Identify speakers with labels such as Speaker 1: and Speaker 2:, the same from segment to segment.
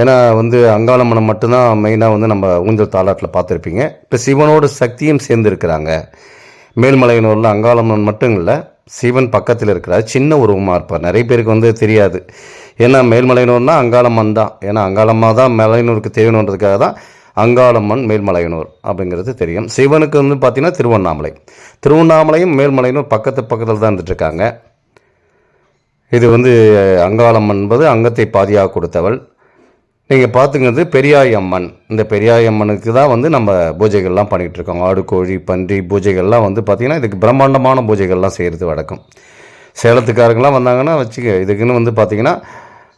Speaker 1: ஏன்னா வந்து அங்காளம்மனை மட்டும்தான் மெயினாக வந்து நம்ம ஊஞ்சல் தாலாட்டில் பார்த்துருப்பீங்க. இப்போ சிவனோட சக்தியும் சேர்ந்து இருக்கிறாங்க மேல்மலையனூரில் அங்காளம்மன் மட்டும் இல்லை சிவன் பக்கத்தில் இருக்கிறார். சின்ன உருவமாக இருப்பார். நிறைய பேருக்கு வந்து தெரியாது. ஏன்னா மேல்மலையனூர்னால் அங்காளம்மன் தான். ஏன்னா அங்காளம்மா தான் மலையனூருக்கு தெரியணுன்றதுக்காக தான் அங்காளம்மன் மேல்மலையனூர் அப்படிங்கிறது தெரியும். சிவனுக்கு வந்து பார்த்திங்கன்னா திருவண்ணாமலை. திருவண்ணாமலையும் மேல்மலையனூர் பக்கத்து பக்கத்தில் தான் இருந்துட்டுருக்காங்க. இது வந்து அங்காளம்மன் என்பது அங்கத்தை பாதியாக கொடுத்தவள். நீங்கள் பார்த்துங்கிறது பெரியாய் அம்மன் இந்த பெரியாய் அம்மனுக்கு தான் வந்து நம்ம பூஜைகள்லாம் பண்ணிகிட்டு இருக்கோம் ஆடு கோழி பன்றி பூஜைகள்லாம் வந்து பார்த்திங்கன்னா இதுக்கு பிரம்மாண்டமான பூஜைகள்லாம் செய்கிறது வழக்கம். சேலத்துக்காரங்களாம் வந்தாங்கன்னா வச்சுக்க இதுக்குன்னு வந்து பார்த்திங்கன்னா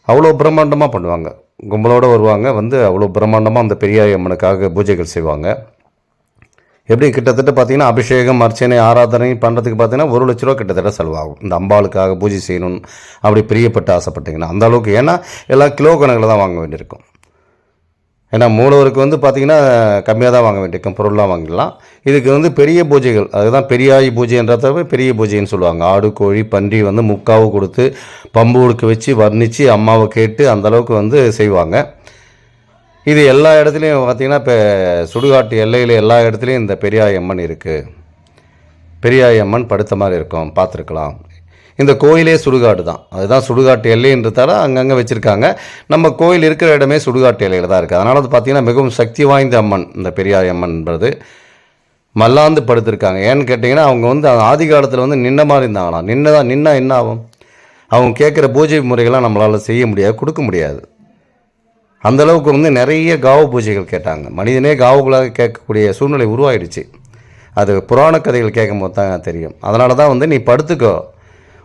Speaker 1: அவ்வளோ பிரம்மாண்டமாக பண்ணுவாங்க. கும்பலோடு வருவாங்க வந்து அவ்வளோ பிரம்மாண்டமாக அந்த பெரியாய் அம்மனுக்காக பூஜைகள் செய்வாங்க. எப்படி கிட்டத்தட்ட பார்த்தீங்கன்னா அபிஷேகம் அர்ச்சனை ஆராதனை பண்ணுறதுக்கு பார்த்தீங்கன்னா ஒரு லட்ச ரூபா கிட்டத்தட்ட செலவாகும். இந்த அம்பாளுக்காக பூஜை செய்யணும் அப்படி பிரியப்பட்டு ஆசைப்பட்டீங்கன்னா அந்த அளவுக்கு. ஏன்னா எல்லாம் கிலோ கணக்கில் தான் வாங்க வேண்டியிருக்கும். ஏன்னா மூலவருக்கு வந்து பார்த்திங்கன்னா கம்மியாக தான் வாங்க வேண்டியிருக்கும். பொருள்லாம் வாங்கிடலாம். இதுக்கு வந்து பெரிய பூஜைகள் அதுதான் பெரியாய் பூஜைன்றத பெரிய பூஜைன்னு சொல்லுவாங்க. ஆடு கோழி பன்றி வந்து முக்காவு கொடுத்து பம்பு பம்புகளுக்கு வச்சு வர்ணித்து அம்மாவை கேட்டு அந்த அளவுக்கு வந்து செய்வாங்க. இது எல்லா இடத்துலையும் பார்த்திங்கன்னா இப்போ சுடுகாட்டு எல்லையில் எல்லா இடத்துலையும் இந்த பெரியாயம்மன் இருக்குது பெரியாய் அம்மன் படுத்த மாதிரி இருக்கும் பார்த்துருக்கலாம். இந்த கோயிலே சுடுகாடு தான். அதுதான் சுடுகாட்டு எல்லைன்றதால அங்கங்கே வச்சுருக்காங்க. நம்ம கோயில் இருக்கிற இடமே சுடுகாட்டு எல்லையில் தான் இருக்குது அதனால் வந்து பார்த்திங்கன்னா மிகவும் சக்தி வாய்ந்த அம்மன் இந்த பெரியாய் மல்லாந்து படுத்திருக்காங்க. ஏன்னு கேட்டிங்கன்னா அவங்க வந்து ஆதி காலத்தில் வந்து நின்ன மாதிரி இருந்தாங்களாம். நின்னதான் நின்னா என்ன ஆகும்? அவங்க கேட்குற பூஜை முறைகள்லாம் நம்மளால் செய்ய முடியாது கொடுக்க முடியாது. அந்தளவுக்கு வந்து நிறைய காவ பூஜைகள் கேட்டாங்க. மனிதனே காவுகளாக கேட்கக்கூடிய சூழ்நிலை உருவாயிடுச்சு. அது புராண கதைகள் கேட்கும் போது தான் தெரியும். அதனால தான் வந்து நீ படுத்துக்கோ.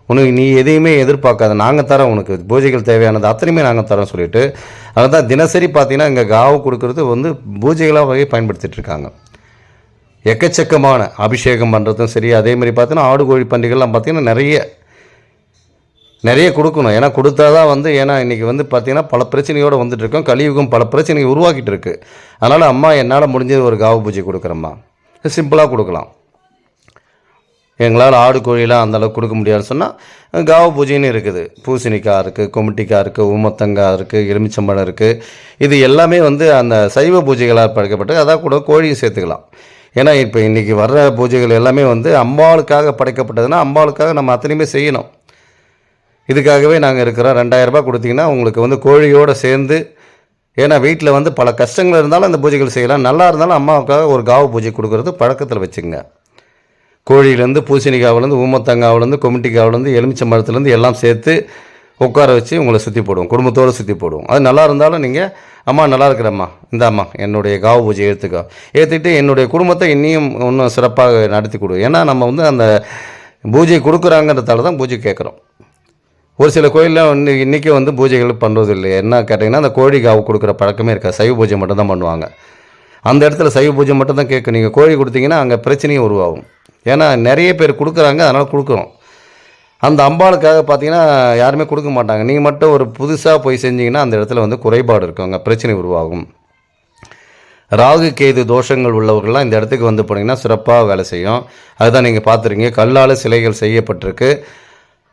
Speaker 1: உனக்கு நீ எதையுமே எதிர்பார்க்காத. நாங்கள் தரோம் உனக்கு. பூஜைகள் தேவையானது அத்தனையுமே நாங்கள் தரோம் சொல்லிட்டு அதுதான் தினசரி பார்த்தீங்கன்னா இங்கே காவு கொடுக்கறது வந்து பூஜைகளாக வகை பயன்படுத்திட்டு இருக்காங்க. எக்கச்சக்கமான அபிஷேகம் பண்ணுறதும் சரி அதே மாதிரி பார்த்தீங்கன்னா ஆடு கோழி பண்டிகைலாம் பார்த்தீங்கன்னா நிறைய நிறைய கொடுக்கணும். ஏன்னா கொடுத்தா தான் வந்து ஏன்னா இன்றைக்கி வந்து பார்த்திங்கன்னா பல பிரச்சனையோடு வந்துட்டு இருக்கோம் கலியுகம் பல பிரச்சனையை உருவாக்கிட்டு இருக்கு அதனால் அம்மா என்னால் முடிஞ்சது ஒரு காவு பூஜை கொடுக்குறம்மா. சிம்பிளாக கொடுக்கலாம். எங்களால் ஆடு கோழிலாம் அந்தளவுக்கு கொடுக்க முடியாதுன்னு சொன்னால் காவ பூஜைன்னு இருக்குது. பூசணிக்காய் இருக்குது கொமிட்டிக்காய் இருக்குது ஊமத்தங்காய் இருக்குது எலுமிச்சம்பழம் இருக்குது இது எல்லாமே வந்து அந்த சைவ பூஜைகளாக படைக்கப்பட்டு அதான் கூட கோழியும் சேர்த்துக்கலாம். ஏன்னா இப்போ இன்றைக்கி வர்ற பூஜைகள் எல்லாமே வந்து அம்பாளுக்காக படைக்கப்பட்டதுன்னா அம்பாளுக்காக நம்ம அத்தனையுமே செய்யணும். இதுக்காகவே நாங்கள் இருக்கிறோம். ரெண்டாயிரரூபா கொடுத்தீங்கன்னா உங்களுக்கு வந்து கோழியோடு சேர்ந்து ஏன்னா வீட்டில் வந்து பல கஷ்டங்கள் இருந்தாலும் அந்த பூஜைகள் செய்யலாம். நல்லா இருந்தாலும் அம்மாவுக்காக ஒரு காவு பூஜை கொடுக்கறது பழக்கத்தில் வச்சுங்க கோழியிலேருந்து பூசணிக்காவிலேருந்து ஊமத்தங்காவிலேருந்து கொமிட்டிக்காவிலேருந்து எலுமிச்சம்பழத்துலேருந்து எல்லாம் சேர்த்து உட்கார வச்சு உங்களை சுற்றி போடுவோம். குடும்பத்தோடு சுற்றி போடுவோம். அது நல்லா இருந்தாலும் நீங்கள் அம்மா நல்லா இருக்கிறம்மா. இந்த அம்மா என்னுடைய காவு பூஜை ஏற்றுக்கோ ஏற்றுக்கிட்டு என்னுடைய குடும்பத்தை இன்னும் இன்னும் சிறப்பாக நடத்தி கொடு. ஏன்னா நம்ம வந்து அந்த பூஜை கொடுக்குறாங்கன்றதால தான் பூஜை கேட்குறோம் ஒரு சில கோயிலில் வந்து இன்றைக்கி வந்து பூஜைகள் பண்ணுறது இல்லை என்ன கேட்டிங்கன்னா அந்த கோழி காவு கொடுக்குற பழக்கமே இருக்காது. சைவ பூஜை மட்டும் தான் பண்ணுவாங்க. அந்த இடத்துல சைவ பூஜை மட்டும் தான் கேட்கும். நீங்கள் கோழி கொடுத்தீங்கன்னா அங்கே பிரச்சனையும் உருவாகும். ஏன்னா நிறைய பேர் கொடுக்குறாங்க அதனால் கொடுக்குறோம். அந்த அம்பாளுக்காக பார்த்தீங்கன்னா யாருமே கொடுக்க மாட்டாங்க. நீங்கள் மட்டும் ஒரு புதுசாக போய் செஞ்சீங்கன்னா அந்த இடத்துல வந்து குறைபாடு இருக்கும். அங்கே பிரச்சனை உருவாகும். ராகு கேது தோஷங்கள் உள்ளவர்கள்லாம் இந்த இடத்துக்கு வந்து போனீங்கன்னா சிறப்பாக வேலை செய்யும். அதுதான் நீங்கள் பார்த்துருக்கீங்க. கல்லால் சிலைகள் செய்யப்பட்டிருக்கு.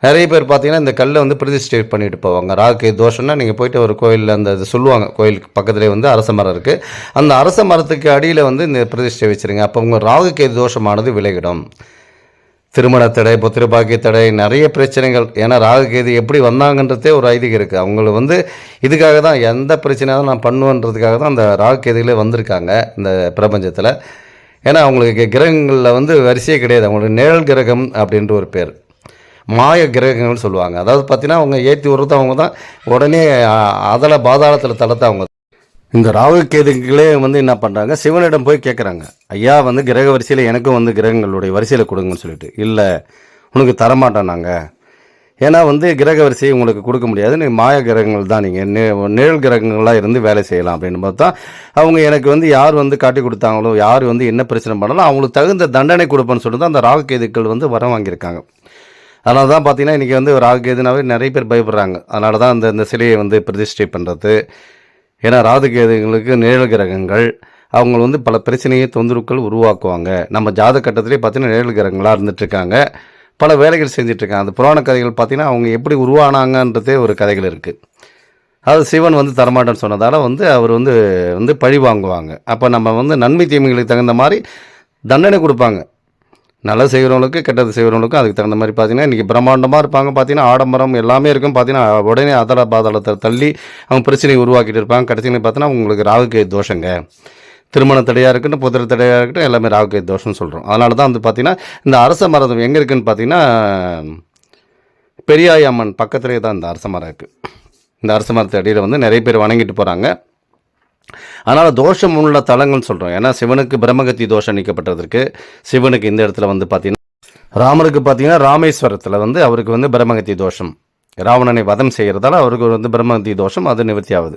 Speaker 1: நிறைய பேர் பார்த்தீங்கன்னா இந்த கல்லை வந்து பிரதிஷ்டை பண்ணிட்டு போவாங்க. ராகு தோஷம்னா நீங்கள் போயிட்டு ஒரு கோயிலில் அந்த இது சொல்லுவாங்க. கோயிலுக்கு பக்கத்துலேயே வந்து அரச மரம் இருக்குது அந்த அரச மரத்துக்கு அடியில் வந்து இந்த பிரதிஷ்டை வச்சுருங்க. அப்போ உங்கள் ராகு கேது தோஷமானது விலகிடும். திருமண தடை புத்திரபாக்கிய தடை நிறைய பிரச்சனைகள். ஏன்னா ராகு கேது எப்படி வந்தாங்கன்றதே ஒரு ஐதீகம் இருக்குது அவங்கள வந்து இதுக்காக தான் எந்த பிரச்சனையாக நான் பண்ணுவேன்றதுக்காக தான் அந்த ராகு கேதுகளே வந்திருக்காங்க இந்த பிரபஞ்சத்தில். ஏன்னா அவங்களுக்கு கிரகங்களில் வந்து வரிசையே கிடையாது. அவங்களுக்கு நிழல் கிரகம் அப்படின்ற ஒரு பேர். மாய கிரகங்கள்னு சொல்லுவாங்க. அதாவது பார்த்தீங்கன்னா அவங்க ஏற்றி விடுறது அவங்க தான் உடனே அதில் பாதாளத்தில் தளத்தை அவங்க. இந்த ராகு கேதுகளே வந்து என்ன பண்ணுறாங்க சிவனிடம் போய் கேட்குறாங்க ஐயா வந்து கிரக வரிசையில் எனக்கும் வந்து கிரகங்களுடைய வரிசையில் கொடுங்கன்னு சொல்லிட்டு. இல்லை உனக்கு தரமாட்டோம் நாங்கள் ஏன்னா வந்து கிரக வரிசையை உங்களுக்கு கொடுக்க முடியாது. நீ மாய கிரகங்கள் தான் நீங்கள் நிழல் கிரகங்களாக இருந்து வேலை செய்யலாம் அப்படின்னு பார்த்தா அவங்க எனக்கு வந்து யார் வந்து காட்டி கொடுத்தாங்களோ யார் வந்து என்ன பிரச்சனை பண்ணாலும் அவங்களுக்கு தகுந்த தண்டனை கொடுப்பேன்னு சொல்லிட்டு தான் அந்த ராகு கேதுக்கள் வந்து வர வாங்கியிருக்காங்க. அதனால தான் பார்த்தீங்கன்னா இன்றைக்கி வந்து ராகு கேதுனாவே நிறைய பேர் பயப்படுறாங்க. அதனால தான் அந்த இந்த சிலையை வந்து பிரதிஷ்டை பண்ணுறது ஏன்னா ராகு கேதுங்களுக்கு நிழல் கிரகங்கள் அவங்க வந்து பல பிரச்சனையை தொந்தரவுகள் உருவாக்குவாங்க. நம்ம ஜாத கட்டத்திலே பார்த்தீங்கன்னா நிழல் கிரகங்களாக இருந்துகிட்ருக்காங்க பல வேலைகள் செஞ்சிட்ருக்காங்க அந்த புராண கதைகள் பார்த்தீங்கன்னா அவங்க எப்படி உருவானாங்கன்றதே ஒரு கதைகள் இருக்குது அது சிவன் வந்து தரமாட்டேன்னு சொன்னதால் வந்து அவர் வந்து வந்து பழி வாங்குவாங்க. அப்போ நம்ம வந்து நன்மை தீமைகளுக்கு தகுந்த மாதிரி தண்டனை கொடுப்பாங்க. நல்லா செய்கிறவங்களுக்கு கெட்டது செய்கிறவங்களுக்கும் அதுக்கு தகுந்த மாதிரி பார்த்தீங்கன்னா இன்றைக்கி பிரம்மாண்டமாக இருப்பாங்க. பார்த்தீங்கன்னா ஆடம்பரம் எல்லாமே இருக்கும். பார்த்தீங்கன்னா உடனே அதல பாதளத்தை தள்ளி அவங்க பிரச்சனையை உருவாக்கிட்டு இருப்பாங்க. கடைசியில் பார்த்தீங்கன்னா உங்களுக்கு ராகுக்கு தோஷங்க. திருமண தடையாக இருக்கட்டும் புதிர தடையாக இருக்கட்டும் எல்லாமே ராகுகை தோஷம்னு சொல்கிறோம் அதனால தான் வந்து பார்த்தீங்கன்னா இந்த அரச மரம் எங்கே இருக்குதுன்னு பார்த்தீங்கன்னா பெரியாய் அம்மன் பக்கத்துலேயே தான் இந்த அரச மரம் இருக்குது இந்த அரச மரத்து அடியில் வந்து நிறைய பேர் வணங்கிட்டு போகிறாங்க அதனால் தோஷம் உள்ள தலங்கள்னு சொல்கிறோம் ஏன்னா சிவனுக்கு பிரம்மகத்தி தோஷம் நீக்கப்பட்டதற்கு சிவனுக்கு இந்த இடத்துல வந்து பார்த்தீங்கன்னா ராமருக்கு பார்த்தீங்கன்னா ராமேஸ்வரத்தில் வந்து அவருக்கு வந்து பிரம்மகத்தி தோஷம். ராவணனை வதம் செய்கிறதால அவருக்கு வந்து பிரம்மகத்தி தோஷம் அது நிவர்த்தி ஆகுது.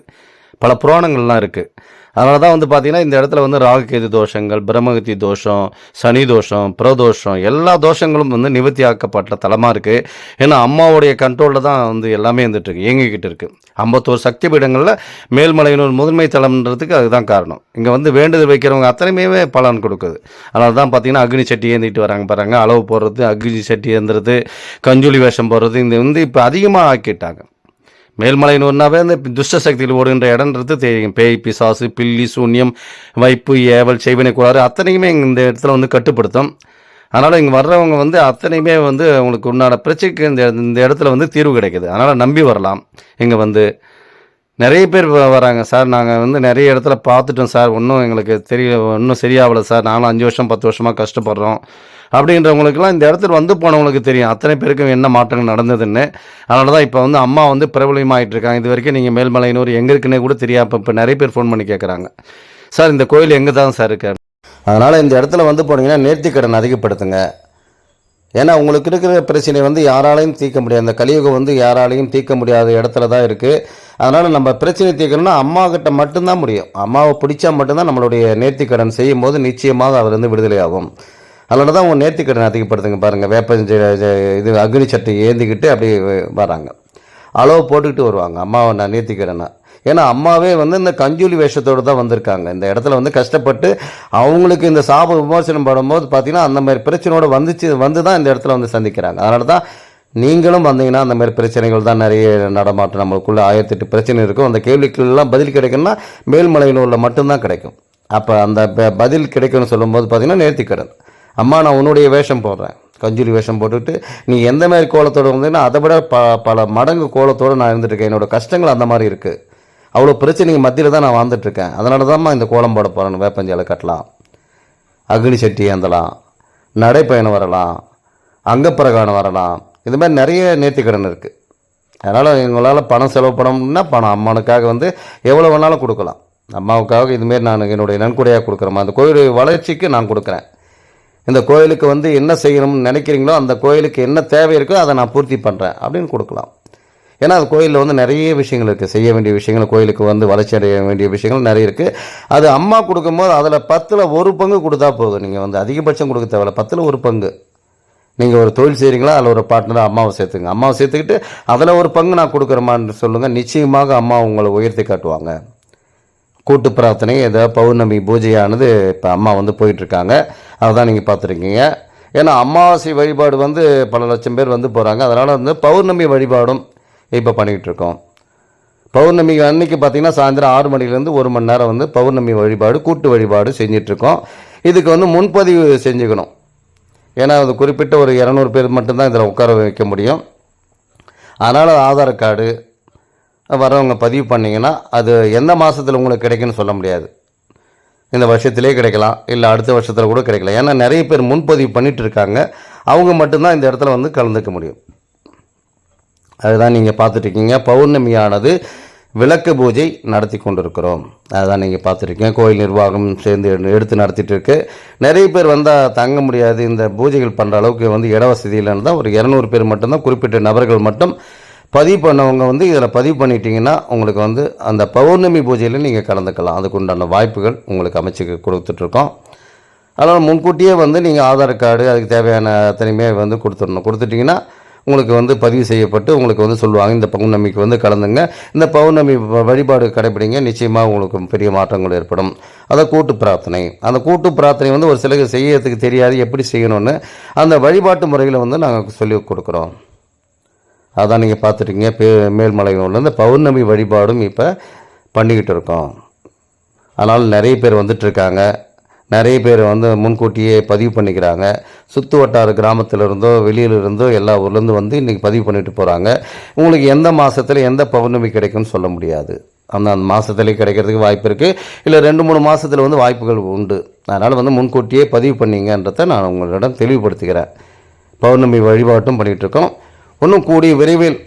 Speaker 1: பல புராணங்கள்லாம் இருக்குது அதனால தான் வந்து பார்த்தீங்கன்னா இந்த இடத்துல வந்து ராகுகேது தோஷங்கள் பிரம்மகத்தி தோஷம் சனி தோஷம் பிரதோஷம் எல்லா தோஷங்களும் வந்து நிவர்த்தி ஆக்கப்பட்ட தலமாக இருக்குது ஏன்னா அம்மாவுடைய கண்ட்ரோலில் தான் வந்து எல்லாமே இருந்துட்டு இருக்கு இயங்கிக்கிட்டு இருக்கு. ஐம்பத்தோரு சக்தி பீடங்களில் மேல்மலையினூர் முதன்மை தலம்ன்றதுக்கு அதுதான் காரணம். இங்கே வந்து வேண்டுதல் வைக்கிறவங்க அத்தனையுமே பலன் கொடுக்குது. அதனால தான் பார்த்தீங்கன்னா அக்னி சட்டி ஏந்திட்டு வராங்க பாருங்க அளவு போடுறது அக்னி சட்டி ஏந்துறது கஞ்சுளி வேஷம் போடுறது இந்த வந்து இப்போ அதிகமாக ஆக்கிட்டாங்க. மேல்மலையனூர்னாவே அந்த துஷ்ட சக்தியில் ஓடுகின்ற இடம்ன்றது தெரியும். பேய் பிசாசு பில்லி சூன்யம் வைப்பு ஏவல் செய்வினை கூடாது அத்தனையுமே இந்த இடத்துல வந்து கட்டுப்படுத்தும். அதனால் இங்கே வர்றவங்க வந்து அத்தனையுமே வந்து அவங்களுக்கு உண்டான பிரச்சனைக்கு இந்த இந்த இடத்துல வந்து தீர்வு கிடைக்குது. அதனால் நம்பி வரலாம். இங்கே வந்து நிறைய பேர் வ- வராங்க. சார் நாங்கள் வந்து நிறைய இடத்துல பார்த்துட்டோம் சார். ஒன்றும் எங்களுக்கு தெரிய ஒன்றும் சரியாகலை சார். நாங்களும் அஞ்சு வருஷம் பத்து வருஷமாக கஷ்டப்படுறோம். அப்படின்றவங்களுக்குலாம் இந்த இடத்துல வந்து போனவங்களுக்கு தெரியும். அத்தனை பேருக்கும் என்ன மாற்றங்கள் நடந்ததுன்னு. அதனால தான் இப்போ வந்து அம்மா வந்து பிரபலமாகிட்டு இருக்காங்க இது வரைக்கும் நீங்கள் மேல்மலையினூர் எங்கே இருக்குன்னே கூட தெரியாது இப்போ நிறைய பேர் ஃபோன் பண்ணி கேட்குறாங்க சார் இந்த கோயில் எங்கே தான் சார் இருக்கார் அதனால் இந்த இடத்துல வந்து போனீங்கன்னா நேர்த்திக்கடன் அதிகப்படுத்துங்க. ஏன்னா உங்களுக்கு இருக்கிற பிரச்சனை வந்து யாராலையும் தீர்க்க முடியாது. அந்த கலியுகம் வந்து யாராலையும் தீர்க்க முடியாத இடத்துல தான் இருக்குது அதனால் நம்ம பிரச்சனை தீர்க்கணும்னா அம்மா கிட்ட மட்டும்தான் முடியும். அம்மாவை பிடிச்சா மட்டும்தான் நம்மளுடைய நேர்த்திக்கடன் செய்யும் போது நிச்சயமாக அவர் வந்து விடுதலை ஆகும் அதனால தான் உங்கள் நேர்த்திக்கடன் அதிகப்படுத்துங்க பாருங்கள் வேப்ப இது அக்னி சட்டை ஏந்திக்கிட்டு அப்படியே வராங்க. அளவு போட்டுக்கிட்டு வருவாங்க. அம்மாவை நான் நேர்த்திக்கிறேன்னா ஏன்னா அம்மாவே வந்து இந்த கஞ்சூலி வேஷத்தோடு தான் வந்திருக்காங்க. இந்த இடத்துல வந்து கஷ்டப்பட்டு அவங்களுக்கு இந்த சாப விமோசனம் படும்போது பார்த்திங்கன்னா அந்த மாதிரி பிரச்சனையோடு வந்துச்சு வந்து தான் இந்த இடத்துல வந்து சந்திக்கிறாங்க. அதனால தான் நீங்களும் வந்தீங்கன்னா அந்த மாதிரி பிரச்சனைகள் தான் நிறைய நடமாட்டம். நம்மளுக்குள்ளே ஆயிரத்தெட்டு பிரச்சனை இருக்கும். அந்த கேள்விக்கெல்லாம் பதில் கிடைக்குன்னா மேல்மலையில் உள்ள மட்டும்தான் கிடைக்கும். அப்போ அந்த பதில் கிடைக்கும்னு சொல்லும்போது பார்த்தீங்கன்னா நேர்த்திக்கடன் அம்மா நான் உன்னுடைய வேஷம் போடுறேன். கஞ்சூரி வேஷம் போட்டுட்டு நீ எந்த மாதிரி கோலத்தோடு வந்தீங்கன்னா அதை விட ப பல மடங்கு கோலத்தோடு நான் இருந்துட்டுருக்கேன். என்னோட கஷ்டங்கள் அந்த மாதிரி இருக்குது அவ்வளோ பிரச்சனைக்கு மத்தியில் தான் நான் வாழ்ந்துட்டுருக்கேன். அதனால தான்மா இந்த கோலம் போட போகிறேன் வேப்பஞ்சாலை கட்டலாம். அக்னி சட்டி ஏந்தலாம். நடைப்பயணம் வரலாம். அங்கப்பிரகாணம் வரலாம். இது மாதிரி நிறைய நேர்த்திக்கடன் இருக்குது அதனால் எங்களால் பணம் செலவு பண்ணணும்னா பணம். அம்மானுக்காக வந்து எவ்வளோ வேணாலும் கொடுக்கலாம். அம்மாவுக்காக இதுமாரி நான் என்னுடைய நன்கொடையாக கொடுக்குறேம்மா. அந்த கோயிலுடைய வளர்ச்சிக்கு நான் கொடுக்குறேன். இந்த கோயிலுக்கு வந்து என்ன செய்யணும்னு நினைக்கிறீங்களோ அந்த கோயிலுக்கு என்ன தேவை இருக்கோ அதை நான் பூர்த்தி பண்ணுறேன் அப்படின்னு கொடுக்கலாம். ஏன்னா அது கோயிலில் வந்து நிறைய விஷயங்கள் இருக்குது செய்ய வேண்டிய விஷயங்கள் கோயிலுக்கு வந்து வளர்ச்சி அடைய வேண்டிய விஷயங்கள் நிறைய இருக்குது அது அம்மா கொடுக்கும்போது அதில் பத்தில் ஒரு பங்கு கொடுத்தா போதும். நீங்கள் வந்து அதிகபட்சம் கொடுக்க தேவையில்ல. பத்தில் ஒரு பங்கு. நீங்கள் ஒரு தொழில் செய்கிறீங்களா அதில் ஒரு பார்ட்னராக அம்மாவை சேர்த்துங்க. அம்மாவை சேர்த்துக்கிட்டு அதில் ஒரு பங்கு நான் கொடுக்குறேமான்னு சொல்லுங்கள் நிச்சயமாக அம்மா உங்களை உயர்த்தி காட்டுவாங்க. கூட்டு பிரார்த்தனை ஏதோ பௌர்ணமி பூஜையானது இப்போ அம்மா வந்து போயிட்டுருக்காங்க. அதை தான் நீங்கள் பார்த்துருக்கீங்க. ஏன்னா அமாவாசை வழிபாடு வந்து பல லட்சம் பேர் வந்து போகிறாங்க அதனால் வந்து பௌர்ணமி வழிபாடும் இப்போ பண்ணிகிட்ருக்கோம். இருக்கோம் பௌர்ணமி அன்னைக்கு பார்த்தீங்கன்னா சாயந்தரம் ஆறு மணிலேருந்து ஒரு மணி நேரம் வந்து பௌர்ணமி வழிபாடு கூட்டு வழிபாடு செஞ்சிட்ருக்கோம். இதுக்கு வந்து முன்பதிவு செஞ்சுக்கணும். ஏன்னா அது குறிப்பிட்ட ஒரு இரநூறு பேர் மட்டும்தான் இதில் உட்கார வைக்க முடியும். அதனால் ஆதார் கார்டு வரவங்க பதிவு பண்ணிங்கன்னா அது எந்த மாதத்தில் உங்களுக்கு கிடைக்குன்னு சொல்ல முடியாது. இந்த வருஷத்திலே கிடைக்கலாம் இல்லை அடுத்த வருஷத்தில் கூட கிடைக்கலாம். ஏன்னா நிறைய பேர் முன்பதிவு பண்ணிட்டு இருக்காங்க. அவங்க மட்டும்தான் இந்த இடத்துல வந்து கலந்துக்க முடியும். அதுதான் நீங்கள் பார்த்துட்ருக்கீங்க பௌர்ணமியானது விளக்கு பூஜை நடத்தி கொண்டிருக்கிறோம். அதுதான் நீங்கள் பார்த்துருக்கீங்க கோயில் நிர்வாகம் சேர்ந்து எடுத்து நடத்திட்டு இருக்கு. நிறைய பேர் வந்தால் தங்க முடியாது. இந்த பூஜைகள் பண்ணுற அளவுக்கு வந்து இட வசதி இல்லைன்னு தான் ஒரு இரநூறு பேர் மட்டும்தான் குறிப்பிட்ட நபர்கள் மட்டும் பதிவு பண்ணவங்க வந்து இதில் பதிவு பண்ணிட்டீங்கன்னா உங்களுக்கு வந்து அந்த பௌர்ணமி பூஜையில் நீங்கள் கலந்துக்கலாம். அதுக்கு உண்டான வாய்ப்புகள் உங்களுக்கு அமைச்சு கொடுத்துட்ருக்கோம். அதனால் முன்கூட்டியே வந்து நீங்கள் ஆதார் கார்டு அதுக்கு தேவையான அத்தனையுமே வந்து கொடுத்துடணும். கொடுத்துட்டிங்கன்னா உங்களுக்கு வந்து பதிவு செய்யப்பட்டு உங்களுக்கு வந்து சொல்லுவாங்க இந்த பௌர்ணமிக்கு வந்து கலந்துங்க. இந்த பௌர்ணமி வழிபாடு கடைபிடிங்க நிச்சயமாக உங்களுக்கு பெரிய மாற்றங்கள் ஏற்படும். அதை கூட்டு பிரார்த்தனை. அந்த கூட்டு பிரார்த்தனை வந்து ஒரு சிலருக்கு செய்யறதுக்கு தெரியாது எப்படி செய்யணும்னு அந்த வழிபாட்டு முறையில் வந்து நாங்கள் சொல்லி கொடுக்குறோம். அதான் நீங்கள் பார்த்துருக்கீங்க. பே மேல்மலையூர்லேருந்து பௌர்ணமி வழிபாடும் இப்போ பண்ணிக்கிட்டு இருக்கோம். அதனால் நிறைய பேர் வந்துட்டுருக்காங்க. நிறைய பேர் வந்து முன்கூட்டியே பதிவு பண்ணிக்கிறாங்க. சுற்று வட்டார கிராமத்திலிருந்தோ இருந்தோ வெளியில இருந்தோ எல்லா ஊர்லேருந்து வந்து இன்றைக்கி பதிவு பண்ணிட்டு போகிறாங்க உங்களுக்கு எந்த மாதத்தில் எந்த பௌர்ணமி கிடைக்கும்னு சொல்ல முடியாது. அந்த அந்த மாதத்துலேயே கிடைக்கிறதுக்கு வாய்ப்பு இருக்குது இல்லை ரெண்டு மூணு மாதத்தில் வந்து வாய்ப்புகள் உண்டு. அதனால் வந்து முன்கூட்டியே பதிவு பண்ணீங்கன்றதை நான் உங்களிடம் தெளிவுபடுத்துகிறேன். பௌர்ணமி வழிபாட்டும் பண்ணிகிட்டு இருக்கோம் இன்னும் கூடிய விரைவில்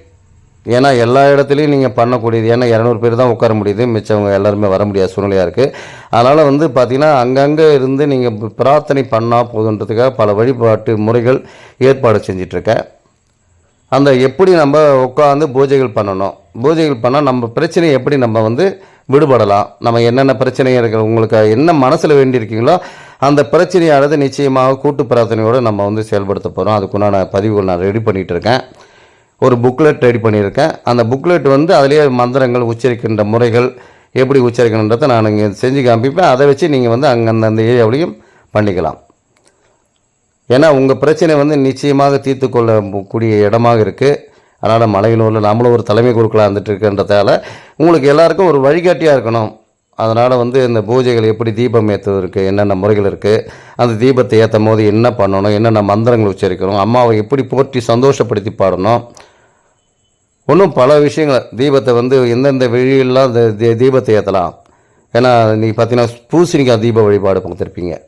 Speaker 1: ஏன்னா எல்லா இடத்துலையும் நீங்கள் பண்ணக்கூடியது ஏன்னா இரநூறு பேர் தான் உட்கார முடியுது மிச்சவங்க எல்லாருமே வர முடியாத சூழ்நிலையாக இருக்குது அதனால் வந்து பார்த்திங்கன்னா அங்கங்கே இருந்து நீங்கள் பிரார்த்தனை பண்ணால் போதுன்றதுக்காக பல வழிபாட்டு முறைகள் ஏற்பாடு செஞ்சிட்ருக்கேன். அந்த எப்படி நம்ம உட்காந்து பூஜைகள் பண்ணணும்? பூஜைகள் பண்ணால் நம்ம பிரச்சனையை எப்படி நம்ம வந்து விடுபடலாம்? நம்ம என்னென்ன பிரச்சனை இருக்கிற உங்களுக்கு என்ன மனசில் வேண்டியிருக்கீங்களோ அந்த பிரச்சனையானது நிச்சயமாக கூட்டு பிரார்த்தனையோடு நம்ம வந்து செயல்படுத்த போகிறோம் அதுக்குண்டான பதிவுகள் நான் ரெடி பண்ணிகிட்டு இருக்கேன் ஒரு புக்லெட் ரெடி பண்ணியிருக்கேன். அந்த புக்லெட் வந்து அதிலேயே மந்திரங்கள் உச்சரிக்கின்ற முறைகள் எப்படி உச்சரிக்கணுன்றதை நான் இங்கே செஞ்சு காமிப்பேன். அதை வச்சு நீங்கள் வந்து அங்கே அந்த ஏரியாவிலையும் பண்ணிக்கலாம். ஏன்னா உங்கள் பிரச்சனை வந்து நிச்சயமாக தீர்த்து கூடிய இடமாக இருக்குது அதனால் மலையனூரில் நம்மளும் ஒரு தலைமை கொடுக்கலாம் இருந்துட்டு இருக்கின்றதால உங்களுக்கு எல்லாருக்கும் ஒரு வழிகாட்டியாக இருக்கணும். அதனால் வந்து இந்த பூஜைகள் எப்படி தீபம் ஏற்றுவது இருக்குது என்னென்ன முறைகள் இருக்குது அந்த தீபத்தை ஏற்றும் போது என்ன பண்ணணும் என்னென்ன மந்திரங்கள் உச்சரிக்கணும் அம்மாவை எப்படி போற்றி சந்தோஷப்படுத்தி பாடணும் இன்னும் பல விஷயங்கள். தீபத்தை வந்து எந்தெந்த வழியெல்லாம் இந்த தீ- தீபத்தை ஏற்றலாம் ஏன்னா நீங்கள் பார்த்தீங்கன்னா பூசணிக்காய் தீப வழிபாடு பார்த்துருப்பீங்க.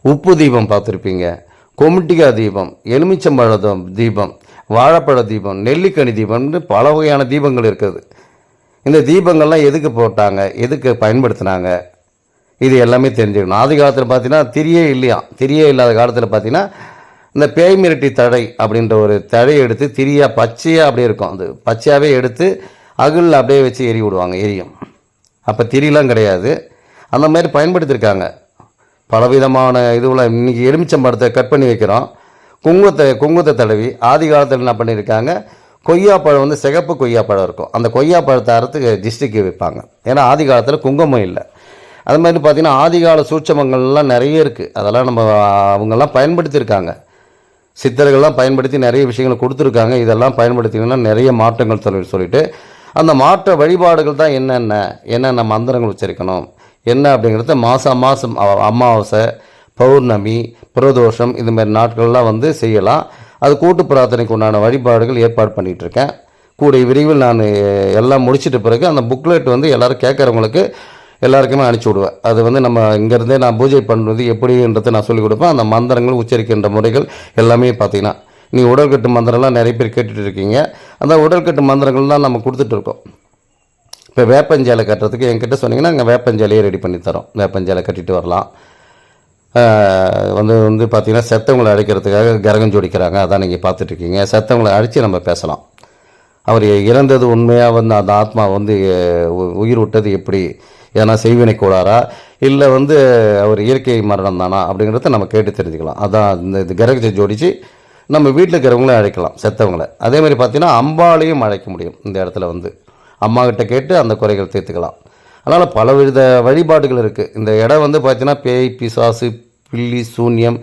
Speaker 1: உப்பு தீபம் பார்த்துருப்பீங்க. கொமிட்டிக்காய் தீபம் எலுமிச்சம்பழ தீபம் வாழைப்பழ தீபம் நெல்லிக்கனி தீபம்னு பல வகையான தீபங்கள் இருக்குது. இந்த தீபங்கள்லாம் எதுக்கு போட்டாங்க? எதுக்கு பயன்படுத்தினாங்க? இது எல்லாமே தெரிஞ்சுக்கணும். ஆதி காலத்தில் பார்த்தீங்கன்னா திரியே இல்லையா திரியே இல்லாத காலத்தில் பார்த்தீங்கன்னா இந்த பேய் மிரட்டி தழை அப்படின்ற ஒரு தழையை எடுத்து திரியாக பச்சையாக அப்படியே இருக்கும். அது பச்சையாகவே எடுத்து அகலில் அப்படியே வச்சு எரி விடுவாங்க எரியும். அப்போ திரிலாம் கிடையாது. அந்த மாதிரி பயன்படுத்தியிருக்காங்க பலவிதமான இதுவில் இன்றைக்கி எலுமிச்சம்பழத்தை கட் பண்ணி வைக்கிறோம். குங்குமத்தை குங்குமத்தை தடவி ஆதி காலத்தில் என்ன பண்ணியிருக்காங்க கொய்யாப்பழம் வந்து சிகப்பு கொய்யாப்பழம் இருக்கும். அந்த கொய்யாப்பழத்தை அறுத்து டிஸ்ட்ரிக்கு வைப்பாங்க. ஏன்னா ஆதி காலத்தில் குங்குமம் இல்லை. அது மாதிரி பார்த்திங்கன்னா ஆதிகால சூட்சமங்கள்லாம் நிறைய இருக்குது அதெல்லாம் நம்ம அவங்கெல்லாம் பயன்படுத்தியிருக்காங்க சித்தர்கள்லாம் பயன்படுத்தி நிறைய விஷயங்களை கொடுத்துருக்காங்க. இதெல்லாம் பயன்படுத்திங்கன்னா நிறைய மாற்றங்கள் சொல்லி சொல்லிட்டு அந்த மாற்ற வழிபாடுகள் தான் என்னென்ன என்னென்ன மந்திரங்கள் உச்சரிக்கணும் என்ன அப்படிங்கிறத மாதம் மாதம் அமாவாசை பௌர்ணமி பிரதோஷம் இந்த மாதிரி நாட்கள்லாம் வந்து செய்யலாம். அது கூட்டு பிரார்த்தனைக்கு உண்டான வழிபாடுகள் ஏற்பாடு பண்ணிகிட்ருக்கேன் கூடிய விரைவில் நான் எல்லாம் முடிச்சிட்ட பிறகு அந்த புக்லெட் வந்து எல்லோரும் கேட்குறவங்களுக்கு எல்லாருக்குமே அனுப்பிச்சி விடுவேன். அது வந்து நம்ம இங்கேருந்தே நான் பூஜை பண்ணுறது எப்படின்றத நான் சொல்லிக் கொடுப்பேன். அந்த மந்திரங்கள் உச்சரிக்கின்ற முறைகள் எல்லாமே பார்த்தீங்கன்னா நீ உடல்கட்டு மந்திரம்லாம் நிறைய பேர் கேட்டுட்டு இருக்கீங்க. அந்த உடல்கட்டு மந்திரங்கள் தான் நம்ம கொடுத்துட்டு இருக்கோம். இப்போ வேப்பஞ்சேலை கட்டுறதுக்கு என்கிட்ட சொன்னீங்கன்னா அங்கே வேப்பஞ்சேலையே ரெடி பண்ணி தரோம். வேப்பஞ்சேலை கட்டிட்டு வரலாம். வந்து வந்து பார்த்திங்கன்னா செத்தவங்களை அழைக்கிறதுக்காக கரகம் ஜோடிக்கிறாங்க. அதான் நீங்கள் பார்த்துட்ருக்கீங்க செத்தவங்களை அழித்து நம்ம பேசலாம். அவர் இறந்தது உண்மையாக வந்து அந்த ஆத்மா வந்து உயிர் விட்டது எப்படி? ஏன்னா செய்வினை கோளாறா? இல்லை வந்து அவர் இயற்கை மரணம் தானா? அப்படிங்கிறத நம்ம கேட்டு தெரிஞ்சுக்கலாம். அதான் இந்த இது கிரகத்தை ஜோடித்து நம்ம வீட்டில் இருக்கிறவங்களே அழைக்கலாம் செத்தவங்களை. அதேமாதிரி பார்த்தீங்கன்னா அம்பாளையும் அழைக்க முடியும் இந்த இடத்துல வந்து. அம்மா கிட்ட கேட்டு அந்த குறைகள் தீர்த்துக்கலாம். அதனால் பலவித வழிபாடுகள் இருக்குது இந்த இடம் வந்து பார்த்தீங்கன்னா பேய் பிசாசு பில்லி சூன்யம்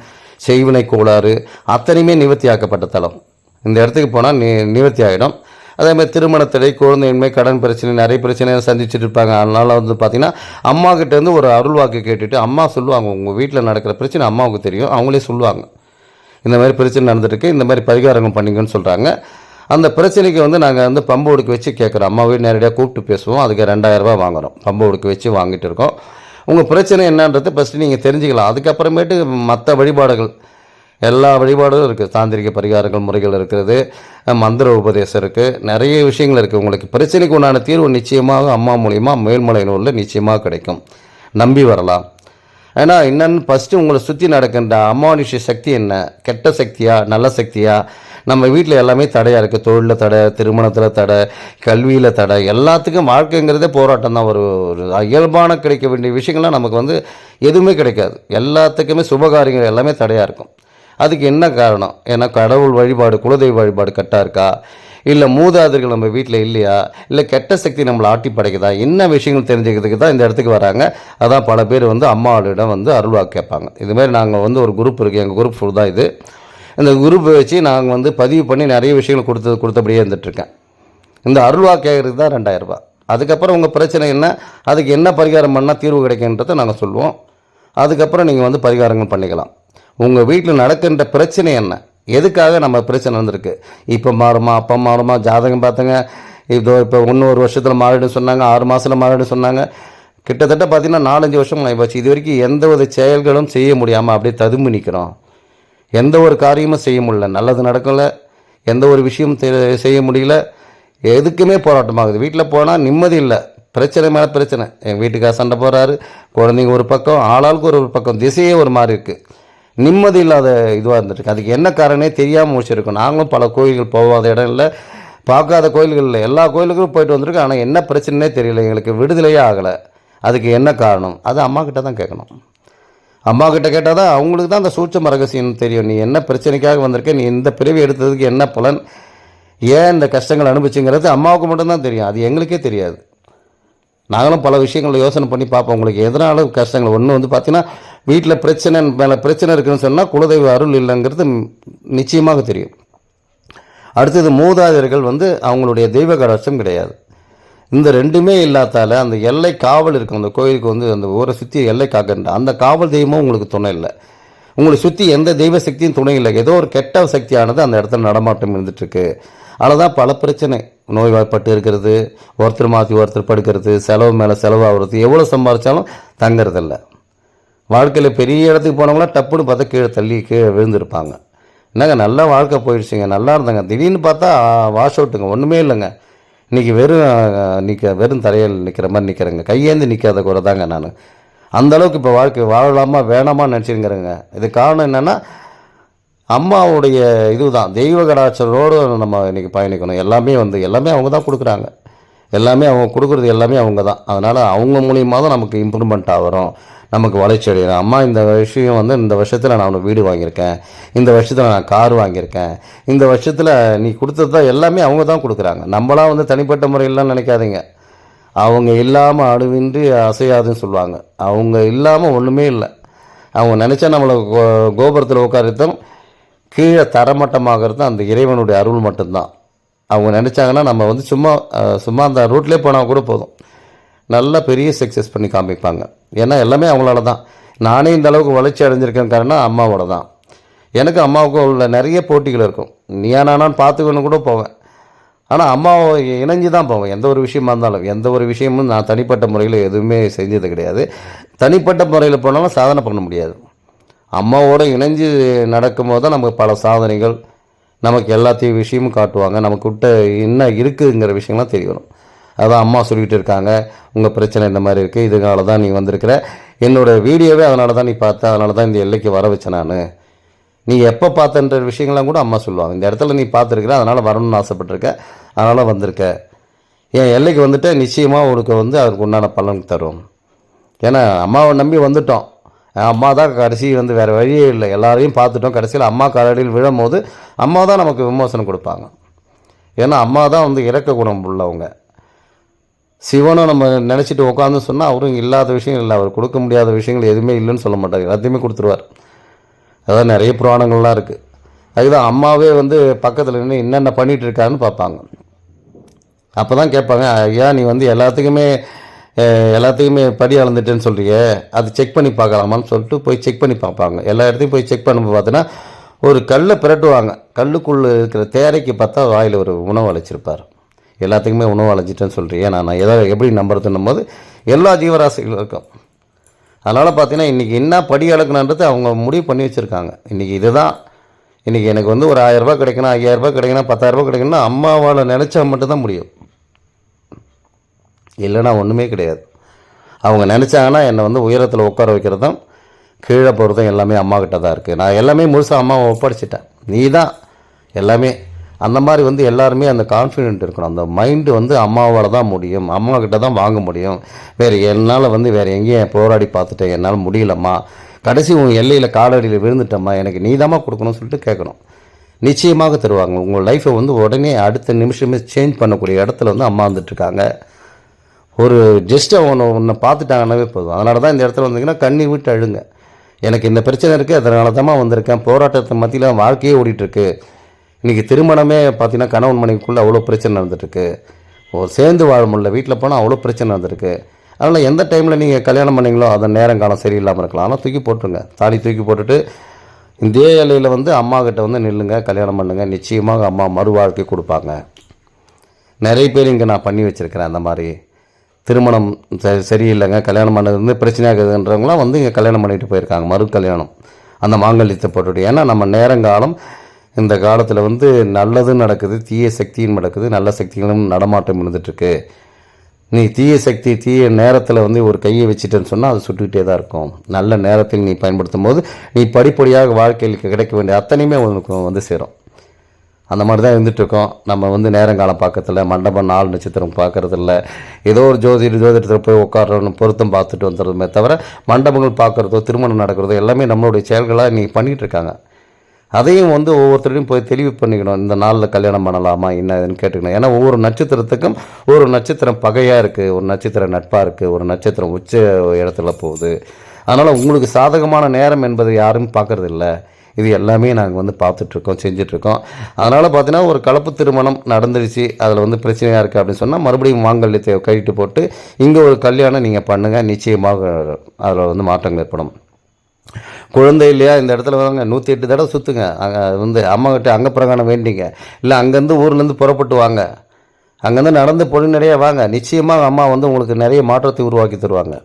Speaker 1: செய்வினை கோளாறு அத்தனையுமே நிவர்த்தி ஆக்கப்பட்ட தலம். இந்த இடத்துக்கு போனால் நி நிவர்த்தி ஆகிடும் அதே மாதிரி திருமணத்தடை குழந்தையின்மை கடன் பிரச்சனை நிறைய பிரச்சனை சந்திச்சுட்டு இருப்பாங்க. அதனால் வந்து பார்த்தீங்கன்னா அம்மா கிட்டேருந்து ஒரு அருள் வாக்கு கேட்டுட்டு அம்மா சொல்லுவாங்க உங்கள் வீட்டில் நடக்கிற பிரச்சனை அம்மாவுக்கு தெரியும் அவங்களே சொல்லுவாங்க. இந்த மாதிரி பிரச்சனை நடந்துருக்கு இந்த மாதிரி பரிகாரங்கள் பண்ணிங்கன்னு சொல்கிறாங்க அந்த பிரச்சனைக்கு வந்து நாங்கள் வந்து பம்பு உடுக்கு வச்சு கேட்குறோம் அம்மாவே நேரடியாக கூப்பிட்டு பேசுவோம். அதுக்கு ரெண்டாயிரரூபா வாங்குறோம். பம்பு உடுக்கு வச்சு வாங்கிட்டு இருக்கோம். உங்கள் பிரச்சனை என்னன்றது ஃபஸ்ட்டு நீங்கள் தெரிஞ்சுக்கலாம். அதுக்கப்புறமேட்டு மற்ற வழிபாடுகள் எல்லா வழிபாடும் இருக்குது தாந்திரிக பரிகாரங்கள் முறைகள் இருக்கிறது. மந்திர உபதேசம் இருக்குது நிறைய விஷயங்கள் இருக்குது உங்களுக்கு பிரச்சனைக்கு உண்டான தீர்வு நிச்சயமாக அம்மா மூலியமாக மேல்மலை நூலில் நிச்சயமாக கிடைக்கும். நம்பி வரலாம். ஏன்னா என்னென்னு ஃபஸ்ட்டு உங்களை சுற்றி நடக்கின்ற அம்மானுஷ சக்தி என்ன? கெட்ட சக்தியா? நல்ல சக்தியா? நம்ம வீட்டில் எல்லாமே தடையாக இருக்குது தொழிலில் தடை திருமணத்தில் தடை கல்வியில் தடை. எல்லாத்துக்கும் வாழ்க்கைங்கிறதே போராட்டம் தான். ஒரு ஒரு இயல்பான கிடைக்க வேண்டிய விஷயங்கள்லாம் நமக்கு வந்து எதுவுமே கிடைக்காது. எல்லாத்துக்குமே சுபகாரியங்கள் எல்லாமே தடையாக இருக்கும். அதுக்கு என்ன காரணம்? ஏன்னா கடவுள் வழிபாடு குலதெய்வ வழிபாடு கரெக்டாக இருக்கா? இல்லை மூதாதர்கள் நம்ம வீட்டில் இல்லையா? இல்லை கெட்ட சக்தி நம்மளை ஆட்டி படைக்குதா? என்ன விஷயங்கள் தெரிஞ்சுக்கிறதுக்கு தான் இந்த இடத்துக்கு வராங்க? அதான் பல பேர் வந்து அம்மாவிடம் வந்து அருள்வா கேட்பாங்க. இதுமாரி நாங்கள் வந்து ஒரு குரூப் இருக்குது எங்கள் குரூப் ஃபுல் தான் இது. இந்த குரூப்பை வச்சு நாங்கள் வந்து பதிவு பண்ணி நிறைய விஷயங்கள் கொடுத்து கொடுத்தபடியே இருந்துகிட்ருக்கேன் இந்த அருள்வா கேட்குறது தான் ரெண்டாயிரரூபா அதுக்கப்புறம் உங்கள் பிரச்சனை என்ன? அதுக்கு என்ன பரிகாரம் பண்ணால் தீர்வு கிடைக்குன்றதை நாங்கள் சொல்லுவோம். அதுக்கப்புறம் நீங்கள் வந்து பரிகாரங்கள் பண்ணிக்கலாம். உங்கள் வீட்டில் நடக்கின்ற பிரச்சனை என்ன? எதுக்காக நம்ம பிரச்சனை வந்திருக்கு இப்போ மாறுமா அப்போ மாறுமா ஜாதகம் பார்த்தங்க. இதோ இப்போ இன்னொரு வருஷத்தில் மாறிடும் சொன்னாங்க ஆறு மாதத்தில் மாறிடும் சொன்னாங்க. கிட்டத்தட்ட பார்த்தீங்கன்னா நாலஞ்சு வருஷம் ஆகிப்போச்சு இது வரைக்கும் எந்த ஒரு செயல்களும் செய்ய முடியாமல் அப்படியே ததும்பி நிற்கிறோம் எந்த ஒரு காரியமும் செய்ய முடியல. நல்லது நடக்கல. எந்த ஒரு விஷயமும் தெ- செய்ய முடியல. எதுக்குமே போராட்டமாகுது வீட்டில் போனால் நிம்மதி இல்லை. பிரச்சனை மேலே பிரச்சனை. எங்கள் வீட்டுக்காக சண்டை போகிறாரு குழந்தைங்க ஒரு பக்கம் ஆளாளுக்கு ஒரு பக்கம். திசையே ஒரு மாதிரி இருக்குது நிம்மதி இல்லாத இதுவாக இருந்துருக்கு அதுக்கு என்ன காரணமே தெரியாமல் முடிச்சிருக்கோம். நாங்களும் பல கோயில்கள் போகாத இடம் இல்லை. பார்க்காத கோயில்களில் எல்லா கோயிலுக்கும் போயிட்டு வந்திருக்கோம். ஆனால் என்ன பிரச்சனைனே தெரியல. எங்களுக்கு விடுதலையே ஆகலை. அதுக்கு என்ன காரணம்? அது அம்மா கிட்ட தான் கேட்கணும். அம்மா கிட்ட கேட்டால் தான் அவங்களுக்கு தான் அந்த சூட்சம ரகசியம் தெரியும். நீ என்ன பிரச்சனைக்காக வந்திருக்க? நீ இந்த பிரிவு எடுத்ததுக்கு என்ன பலன்? ஏன் இந்த கஷ்டங்கள் அனுபவிச்சுங்கிறது அம்மாவுக்கு மட்டும்தான் தெரியும். அது எங்களுக்கே தெரியாது. நாங்களும் பல விஷயங்களை யோசனை பண்ணி பார்ப்போம். உங்களுக்கு எதனால கஷ்டங்கள்? ஒன்று வந்து பார்த்தீங்கன்னா வீட்டில் பிரச்சனை மேலே பிரச்சனை இருக்குன்னு சொன்னால் குலதெய்வ அருள் இல்லைங்கிறது நிச்சயமாக தெரியும். அடுத்தது மூதாதையர்கள் வந்து அவங்களுடைய தெய்வ கடாட்சம் கிடையாது. இந்த ரெண்டுமே இல்லாதால அந்த எல்லை காவல் இருக்கும். அந்த கோயிலுக்கு வந்து அந்த ஊரை சுற்றி எல்லை காக்கின்ற அந்த காவல் தெய்வமும் உங்களுக்கு துணை இல்லை. உங்களை சுற்றி எந்த தெய்வ சக்தியும் துணை இல்லை. ஏதோ ஒரு கெட்ட சக்தியானது அந்த இடத்துல நடமாட்டம் இருந்துகிட்ருக்கு அதில் தான் பல பிரச்சனை. நோய்வாய்ப்பட்டு இருக்கிறது ஒருத்தர் மாற்றி ஒருத்தர் படுக்கிறது செலவு மேலே செலவாகிறது எவ்வளோ சம்பாதிச்சாலும் தங்கறதில்ல. வாழ்க்கையில் பெரிய இடத்துக்கு போனவங்களாம் டப்புன்னு பார்த்தா கீழே தள்ளி கீழே விழுந்திருப்பாங்க. என்னங்க நல்லா வாழ்க்கை போயிடுச்சுங்க நல்லா இருந்தாங்க. திடீர்னு பார்த்தா வாஷ் அவுட்டுங்க ஒன்றுமே இல்லைங்க. இன்றைக்கி வெறும் நிற்க வெறும் தரையில் நிற்கிற மாதிரி நிற்கிறேங்க கையேந்து நிற்காத குறை தாங்க நான். அந்த அளவுக்கு இப்போ வாழ்க்கை வாழலாமா வேணாமா நினச்சிருங்கிறேங்க இது காரணம் என்னென்னா அம்மாவுடைய இதுதான். தெய்வ கடாச்சரோடு நம்ம இன்றைக்கி பயணிக்கணும். எல்லாமே வந்து எல்லாமே அவங்க தான் கொடுக்குறாங்க. எல்லாமே அவங்க கொடுக்குறது எல்லாமே அவங்க தான். அதனால் அவங்க மூலியமாக தான் நமக்கு இம்ப்ரூவ்மெண்ட் ஆகிறோம் நமக்கு வளர்ச்சி அடைகிறோம் அம்மா இந்த விஷயம் வந்து இந்த வருஷத்தில் நான் உனக்கு வீடு வாங்கியிருக்கேன். இந்த வருஷத்தில் நான் கார் வாங்கியிருக்கேன். இந்த வருஷத்தில் நீ கொடுத்தது தான் எல்லாமே அவங்க தான் கொடுக்குறாங்க. நம்மளாம் வந்து தனிப்பட்ட முறையெல்லாம் நினைக்காதீங்க. அவங்க இல்லாமல் அணுவின்றி அசையாதுன்னு சொல்லுவாங்க. அவங்க இல்லாமல் ஒன்றுமே இல்லை. அவங்க நினச்சா நம்மளை கோ கோபுரத்தில் உட்காரத்தும் கீழே தரமட்டமாகிறது அந்த இறைவனுடைய அருள் மட்டும்தான். அவங்க நினச்சாங்கன்னா நம்ம வந்து சும்மா சும்மா அந்த ரூட்லேயே போனால் கூட போதும். நல்லா பெரிய சக்ஸஸ் பண்ணி காமிப்பாங்க. ஏன்னா எல்லாமே அவங்களால தான் நானே இந்த அளவுக்கு வளர்ச்சி அடைஞ்சிருக்கேன் காரணம் அம்மாவோட தான் எனக்கு அம்மாவுக்கும் உள்ள நிறைய போட்டிகள் இருக்கும். நீயா நானான்னு பார்த்துக்கணும் கூட போவேன். ஆனால் அம்மாவை இணைஞ்சு தான் போவேன். எந்த ஒரு விஷயமா இருந்தாலும். எந்த ஒரு விஷயமும் நான் தனிப்பட்ட முறையில் எதுவுமே செஞ்சது கிடையாது. தனிப்பட்ட முறையில் போனாலும் சாதனை பண்ண முடியாது. அம்மாவோட இணைஞ்சு நடக்கும்போது தான் நமக்கு பல சாதனைகள் நமக்கு எல்லாத்தையும் விஷயமும் காட்டுவாங்க. நமக்கு விட்ட என்ன இருக்குதுங்கிற விஷயம்லாம் தெரியணும். அதான் அம்மா சொல்லிகிட்டு இருக்காங்க உங்கள் பிரச்சனை இந்த மாதிரி இருக்குது இதனால தான் நீ வந்திருக்கிற. என்னோட வீடியோவே அதனால தான் நீ பார்த்த அதனால தான் இந்த எல்லைக்கு வர வச்சேன் நான். நீ எப்போ பார்த்தன்ற விஷயங்கள்லாம் கூட அம்மா சொல்லுவாங்க. இந்த இடத்துல நீ பார்த்துருக்குற அதனால் வரணும்னு ஆசைப்பட்டிருக்க அதனால் வந்திருக்க. என் எல்லைக்கு வந்துட்டு நிச்சயமாக உனக்கு வந்து அதுக்கு உண்டான பலன் தரும். ஏன்னா அம்மாவை நம்பி வந்துட்டோம். அம்மா தான் கடைசி வந்து வேறு வழியே இல்லை. எல்லாரையும் பார்த்துட்டோம். கடைசியில் அம்மா காலடியில் விழும்போது அம்மா தான் நமக்கு விமோசனம் கொடுப்பாங்க. ஏன்னா அம்மா தான் வந்து இறக்க குணம் உள்ளவங்க. சிவனும் நம்ம நினச்சிட்டு உட்காந்து சொன்னால் அவரும் இல்லாத விஷயங்கள் இல்லை. அவர் கொடுக்க முடியாத விஷயங்கள் எதுவுமே இல்லைன்னு சொல்ல மாட்டார். எல்லாத்தையுமே கொடுத்துருவார். அதான் நிறைய புராணங்கள்லாம் இருக்குது அதுதான் அம்மாவே வந்து பக்கத்தில் நின்று என்னென்ன பண்ணிகிட்ருக்காருன்னு பார்ப்பாங்க. அப்போ தான் கேட்பாங்க ஐயா நீ வந்து எல்லாத்துக்குமே எல்லாத்துக்குமே படி அளந்துட்டேன்னு சொல்றியே. அது செக் பண்ணி பார்க்கலாமான்னு சொல்லிட்டு போய் செக் பண்ணி பார்ப்பாங்க. எல்லா இடத்தையும் போய் செக் பண்ணும்போது பார்த்தீங்கன்னா ஒரு கல்லை பிரட்டுவாங்க. கல்லுக்குள்ளே இருக்கிற தேரைக்கு பார்த்தா வாயில் ஒரு உணவு அழைச்சிருப்பார் எல்லாத்துக்குமே உணவு அழைச்சிட்டேன்னு சொல்றியே. நான் நான் எதை எப்படி நம்புறதுன்னும் போது எல்லா ஜீவராசிகளும் இருக்கும். அதனால் பார்த்தீங்கன்னா இன்றைக்கி என்ன படி அளக்கணுன்றது அவங்க முடிவு பண்ணி வச்சுருக்காங்க. இன்றைக்கி இதுதான். இன்றைக்கி எனக்கு வந்து ஒரு ஆயிரரூபா கிடைக்கணும் ஐயாயிரரூபா கிடைக்கணும் பத்தாயிரரூபா கிடைக்கணும்னா அம்மாவால் நினச்சா மட்டும்தான் முடியும். இல்லைன்னா ஒன்றுமே கிடையாது. அவங்க நினச்சாங்கன்னா என்னை வந்து உயரத்தில் உட்கார வைக்கிறதும் கீழே போகிறதும் எல்லாமே அம்மாக்கிட்ட தான் இருக்குது நான் எல்லாமே முழுசாக அம்மாவை ஒப்படைச்சிட்டேன். நீ தான் எல்லாமே அந்த மாதிரி வந்து எல்லாருமே அந்த கான்ஃபிடென்ட் இருக்கணும். அந்த மைண்டு வந்து அம்மாவால் தான் முடியும். அம்மா கிட்ட தான் வாங்க முடியும். வேறு என்னால் வந்து வேறு எங்கேயும் போராடி பார்த்துட்டேன் என்னால் முடியலம்மா. கடைசி உன் எல்லையில் காலடியில் விழுந்துட்டம்மா. எனக்கு நீ தாம்மா கொடுக்கணும்னு சொல்லிட்டு கேட்கணும். நிச்சயமாக தருவாங்க. உங்கள் லைஃப்பை வந்து உடனே அடுத்த நிமிஷமே சேஞ்ச் பண்ணக்கூடிய இடத்துல வந்து அம்மா வந்துட்டுருக்காங்க. ஒரு ஜஸ்ட் அவனை உன்னை பார்த்துட்டாங்கன்னாவே போதும். அதனால தான் இந்த இடத்துல வந்தீங்கன்னா கண்ணீர் விட்டு அழுங்க. எனக்கு இந்த பிரச்சனை இருக்குது அதனால தான் வந்திருக்கேன். போராட்டத்தை மத்தியில் வாழ்க்கையே ஓடிட்டுருக்கு. இன்றைக்கி திருமணமே பார்த்திங்கன்னா கணவன் மனைவிக்குள்ளே அவ்வளோ பிரச்சனை நடந்துட்டுருக்கு. ஒரு சேர்ந்து வாழ முடியல வீட்டில் போனால் அவ்வளோ பிரச்சனை நடந்திருக்கு. அதனால் எந்த டைமில் நீங்கள் கல்யாணம் பண்ணீங்களோ அதை நேரம் காலம் சரியில்லாமல் இருக்கலாம். ஆனால் தூக்கி போட்டுருங்க. தாலி தூக்கி போட்டுட்டு இதே இலையில் வந்து அம்மா கிட்ட வந்து நில்லுங்க கல்யாணம் பண்ணுங்கள் நிச்சயமாக அம்மா மறு வாழ்க்கை கொடுப்பாங்க. நிறைய பேர் இங்கே நான் பண்ணி வச்சுருக்கிறேன் அந்த மாதிரி. திருமணம் ச- சரியில்லைங்க. கல்யாணம் பண்ணது வந்து பிரச்சனையாகுதுன்றவங்களாம் வந்து இங்கே கல்யாணம் பண்ணிட்டு போயிருக்காங்க. மறு கல்யாணம். அந்த மாங்கல்யத்தை போட்டுட்டு. ஏன்னா நம்ம நேரங்காலம் இந்த காலத்தில் வந்து நல்லதும் நடக்குது தீய சக்தியும் நடக்குது நல்ல சக்திகளும் நடமாட்டம் இருந்துகிட்ருக்கு நீ தீய சக்தி தீய நேரத்தில் வந்து ஒரு கையை வச்சுட்டேன்னு சொன்னால் அது சுட்டுக்கிட்டே தான் இருக்கும். நல்ல நேரத்தில் நீ பயன்படுத்தும் போது நீ படிப்படியாக வாழ்க்கையில் கிடைக்க வேண்டிய அத்தனையுமே உனக்கு வந்து சேரும். அந்த மாதிரி தான் இருந்துகிட்ருக்கோம் நம்ம வந்து நேரங்காலம் பார்க்கறதில்ல மண்டபம் நாலு நட்சத்திரம் பார்க்கறதில்ல. ஏதோ ஒரு ஜோதி ஜோதிடத்தில் போய் உட்காரணும் பொருத்தம் பார்த்துட்டு வந்துடுறதுமே தவிர மண்டபங்கள் பார்க்குறதோ திருமணம் நடக்கிறதோ எல்லாமே நம்மளுடைய செயல்களாக இன்றைக்கி பண்ணிகிட்டு இருக்காங்க. அதையும் வந்து ஒவ்வொருத்தரையும் போய் தெளிவு பண்ணிக்கணும். இந்த நாளில் கல்யாணம் பண்ணலாமா? என்ன இதுன்னு கேட்டுக்கணும். ஏன்னா ஒவ்வொரு நட்சத்திரத்துக்கும் ஒரு நட்சத்திரம் பகையாக இருக்குது ஒரு நட்சத்திரம் நட்பாக இருக்குது ஒரு நட்சத்திரம் உச்ச இடத்துல போகுது. அதனால் உங்களுக்கு சாதகமான நேரம் என்பதை யாரும் பார்க்கறதில்ல. இது எல்லாமே நாங்கள் வந்து பார்த்துட்ருக்கோம் செஞ்சிட்ருக்கோம். அதனால் பார்த்தீங்கன்னா ஒரு கலப்பு திருமணம் நடந்துருச்சு. அதில் வந்து பிரச்சனையாக இருக்குது அப்படின்னு சொன்னால் மறுபடியும் மாங்கல்யத்தை கழிட்டு போட்டு இங்கே ஒரு கல்யாணம் நீங்கள் பண்ணுங்கள் நிச்சயமாக அதில் வந்து மாற்றங்கள் ஏற்படும். குழந்தை இல்லையா? இந்த இடத்துல வாங்க நூற்றி எட்டு தடவை சுற்றுங்க அங்கே வந்து அம்மாக்கிட்ட அங்கே பிரகாணம் வேண்டிங்க. இல்லை அங்கேருந்து ஊர்லேருந்து புறப்பட்டு வாங்க. அங்கேருந்து நடந்து பொழுநடையாக வாங்க. நிச்சயமாக அம்மா வந்து உங்களுக்கு நிறைய மாற்றத்தை உருவாக்கி தருவாங்க.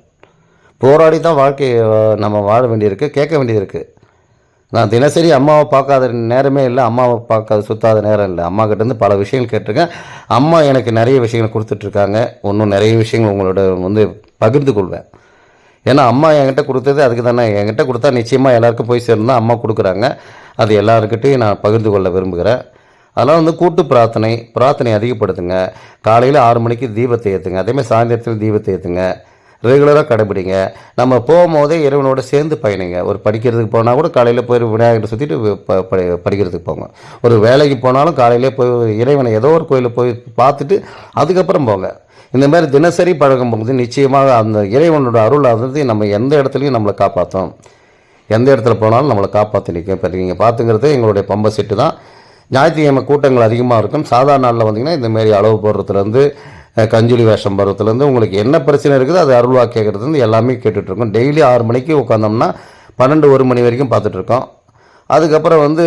Speaker 1: போராடி தான் வாழ்க்கையை நம்ம வாழ வேண்டியிருக்கு கேட்க வேண்டியது நான் தினசரி அம்மாவை பார்க்காத நேரமே இல்லை. அம்மாவை பார்க்காத சுத்தாத நேரம் இல்லை. அம்மா கிட்டேருந்து பல விஷயங்கள் கேட்டிருக்கேன். அம்மா எனக்கு நிறைய விஷயங்களை கொடுத்துட்ருக்காங்க இன்னும் நிறைய விஷயங்கள் உங்களோட வந்து பகிர்ந்து கொள்வேன். ஏன்னா அம்மா என்கிட்ட கொடுத்தது அதுக்கு தானே. என்கிட்ட கொடுத்தா நிச்சயமாக எல்லாருக்கும் போய் சேர்ந்தா அம்மா கொடுக்குறாங்க. அது எல்லாருக்கிட்டையும் நான் பகிர்ந்து கொள்ள விரும்புகிறேன். அதெல்லாம் வந்து கூட்டு பிரார்த்தனை பிரார்த்தனை அதிகப்படுத்துங்க. காலையில் ஆறு மணிக்கு தீபத்தை ஏற்றுங்க அதேமாதிரி சாயந்தரத்தில் தீபத்தை ஏற்றுங்க ரெகுலராக கடைபிடிங்க. நம்ம போகும்போதே இறைவனோட சேர்ந்து பயணிங்க. ஒரு படிக்கிறதுக்கு போனால் கூட காலையில் போய் விநாயகரை சுற்றிட்டு ப- படிக்கிறதுக்கு போங்க. ஒரு வேலைக்கு போனாலும் காலையிலே போய் இறைவனை ஏதோ ஒரு கோயிலில் போய் பார்த்துட்டு அதுக்கப்புறம் போங்க. இந்த மாதிரி தினசரி பழகும்போது நிச்சயமாக அந்த இறைவனோட அருள் அதிர்ந்து நம்ம எந்த இடத்துலையும் நம்மளை காப்பாற்றும் எந்த இடத்துல போனாலும் நம்மளை காப்பாற்றி நிற்கும். இப்போ நீங்கள் பார்த்துங்கிறது எங்களுடைய பம்பை செட்டு தான். ஞாயிற்றுக்கிழமை கூட்டங்கள் அதிகமாக இருக்கும். சாதாரண நாளில் வந்தீங்கன்னா இந்தமாரி அளவு போடுறதுலேருந்து கஞ்சுலி வேஷம் போடுறதுலேருந்து உங்களுக்கு என்ன பிரச்சனை இருக்குதோ அது அருள்வா கேட்குறதுலேருந்து எல்லாமே கேட்டுட்ருக்கோம் டெய்லி ஆறு மணிக்கு உட்காந்தோம்னா பன்னெண்டு ஒரு மணி வரைக்கும் பார்த்துட்ருக்கோம் அதுக்கப்புறம் வந்து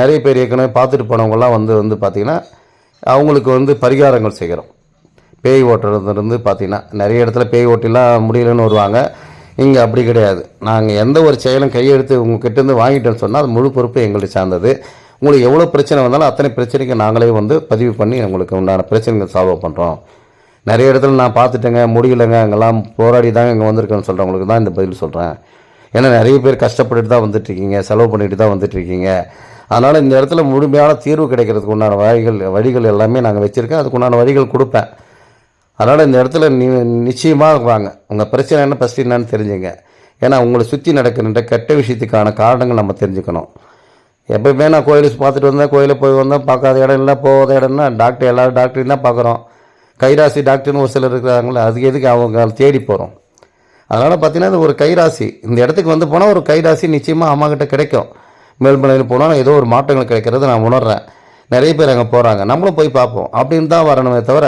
Speaker 1: நிறைய பேர் ஏற்கனவே பார்த்துட்டு போனவங்கலாம் வந்து வந்து பார்த்திங்கன்னா அவங்களுக்கு வந்து பரிகாரங்கள் செய்கிறோம். பேய் ஓட்டுறதுலேருந்து பார்த்தீங்கன்னா நிறைய இடத்துல பேய் ஓட்டிலாம் முடியலன்னு வருவாங்க. இங்கே அப்படி கிடையாது. நாங்கள் எந்த ஒரு செயலும் கையெழுத்து உங்கள் கிட்டேருந்து வாங்கிட்டோன்னு சொன்னால் அது முழு பொறுப்பு எங்கள்கிட்ட சார்ந்தது. உங்களுக்கு எவ்வளோ பிரச்சனை வந்தாலும் அத்தனை பிரச்சனைக்கு நாங்களே வந்து பதிவு பண்ணி உங்களுக்கு உண்டான பிரச்சனைகள் சால்வ் பண்ணுறோம் நிறைய இடத்துல நான் பார்த்துட்டேங்க முடியலைங்க அங்கெல்லாம் போராடி தாங்க இங்கே வந்திருக்கேன்னு சொல்கிறவங்களுக்கு தான் இந்த பதில் சொல்கிறேன் ஏன்னா நிறைய பேர் கஷ்டப்பட்டுட்டு தான் வந்துட்டுருக்கீங்க செலவு பண்ணிட்டு தான் வந்துட்டுருக்கீங்க. அதனால் இந்த இடத்துல முழுமையான தீர்வு கிடைக்கிறதுக்கு உண்டான வழிகள் வழிகள் எல்லாமே நாங்கள் வச்சுருக்கேன். அதுக்கு உண்டான வழிகள் கொடுப்பேன். அதனால் இந்த இடத்துல நீ நிச்சயமாக வாங்க. உங்கள் பிரச்சனை என்ன ஃபஸ்ட்டு என்னன்னு தெரிஞ்சுங்க. ஏன்னா உங்களை சுற்றி நடக்கின்ற கெட்ட விஷயத்துக்கான காரணங்கள் நம்ம தெரிஞ்சுக்கணும். எப்பயுமே நான் கோயிலுக்கு பார்த்துட்டு வந்தேன் கோயிலில் போய் வந்தேன் பார்க்காத இடம் இல்லை போகாத இடம்னா டாக்டர் எல்லா டாக்டரையும் தான் பார்க்குறோம். கைராசி டாக்டர்னு ஒரு சிலர் இருக்கிறாங்களே அதுக்கு எதுக்கு அவங்க தேடி போகிறோம் அதனால் பார்த்தீங்கன்னா இது ஒரு கைராசி. இந்த இடத்துக்கு வந்து போனால் ஒரு கைராசி நிச்சயமாக அம்மாக்கிட்ட கிடைக்கும். மேல்மலையில் போனால் ஏதோ ஒரு மாற்றங்கள் கிடைக்கிறது நான் உணர்கிறேன் நிறைய பேர் அங்கே போகிறாங்க நம்மளும் போய் பார்ப்போம். அப்படின்னு தான் வரணுமே தவிர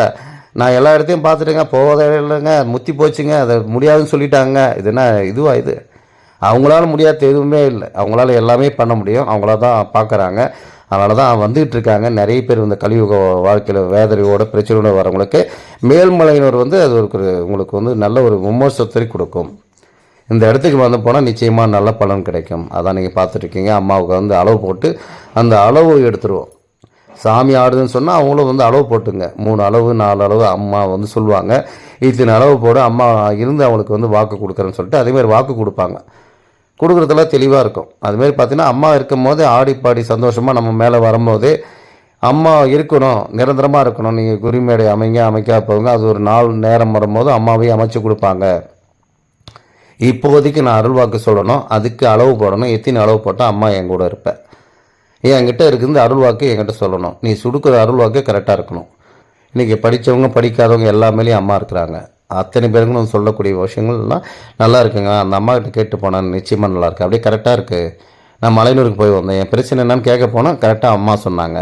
Speaker 1: நான் எல்லா இடத்தையும் பார்த்துட்டேங்க போகாத இல்லைங்க முத்தி போச்சுங்க அதை முடியாதுன்னு சொல்லிட்டாங்க. இது என்ன இதுவா இது? அவங்களால முடியாத எதுவுமே இல்லை. அவங்களால எல்லாமே பண்ண முடியும். அவங்கள தான் பார்க்குறாங்க. அதனால தான் வந்துகிட்டு இருக்காங்க. நிறைய பேர் இந்த கலியுக வாழ்க்கையில் வேதனையோட பிரச்சனையோட வரவங்களுக்கு மேல்மலையினர் வந்து அது ஒரு உங்களுக்கு வந்து நல்ல ஒரு விமர்சத்தை கொடுக்கும். இந்த இடத்துக்கு வந்து போனால் நிச்சயமாக நல்ல பலன் கிடைக்கும். அதான் நீங்கள் பார்த்துட்ருக்கீங்க அம்மாவுக்கு வந்து அளவு போட்டு அந்த அளவு எடுத்துருவோம். சாமி ஆடுதுன்னு சொன்னால் அவங்களும் வந்து அளவு போட்டுங்க. மூணு அளவு நாலு அளவு அம்மா வந்து சொல்லுவாங்க. இத்தனை அளவு போட அம்மா இருந்து அவங்களுக்கு வந்து வாக்கு கொடுக்குறேன்னு சொல்லிட்டு அதேமாதிரி வாக்கு கொடுப்பாங்க. கொடுக்குறதெல்லாம் தெளிவாக இருக்கும். அதுமாரி பார்த்தீங்கன்னா அம்மா இருக்கும்போதே ஆடி பாடி சந்தோஷமாக நம்ம மேலே வரும்போது அம்மா இருக்கணும் நிரந்தரமாக இருக்கணும். நீங்கள் குறிமேடை அமைங்க அமைக்கா போங்க. அது ஒரு நாள் நேரம் வரும்போது அம்மாவே அமைச்சு கொடுப்பாங்க. இப்போதைக்கு நான் அருள்வாக்கு சொல்லணும். அதுக்கு அளவு போடணும். எத்தனை அளவு போட்டால் அம்மா என் கூட இருப்பேன் என்கிட்ட இருக்குது அருள்வாக்கு என்கிட்ட சொல்லணும். நீ சுடுக்கிற அருள்வாக்கே கரெக்டாக இருக்கணும். இன்றைக்கி படித்தவங்க படிக்காதவங்க எல்லாமேலேயும் அம்மா இருக்கிறாங்க. அத்தனை பேருங்களும் சொல்லக்கூடிய விஷயங்கள்லாம் நல்லா இருக்குங்க. அந்த அம்மா கிட்ட கேட்டு போனேன் நிச்சயமாக நல்லாயிருக்கு அப்படியே கரெக்டாக இருக்குது நான் மலையனூருக்கு போய் வந்தேன். என் பிரச்சனை என்னன்னு கேட்க போனால் கரெக்டாக அம்மா சொன்னாங்க.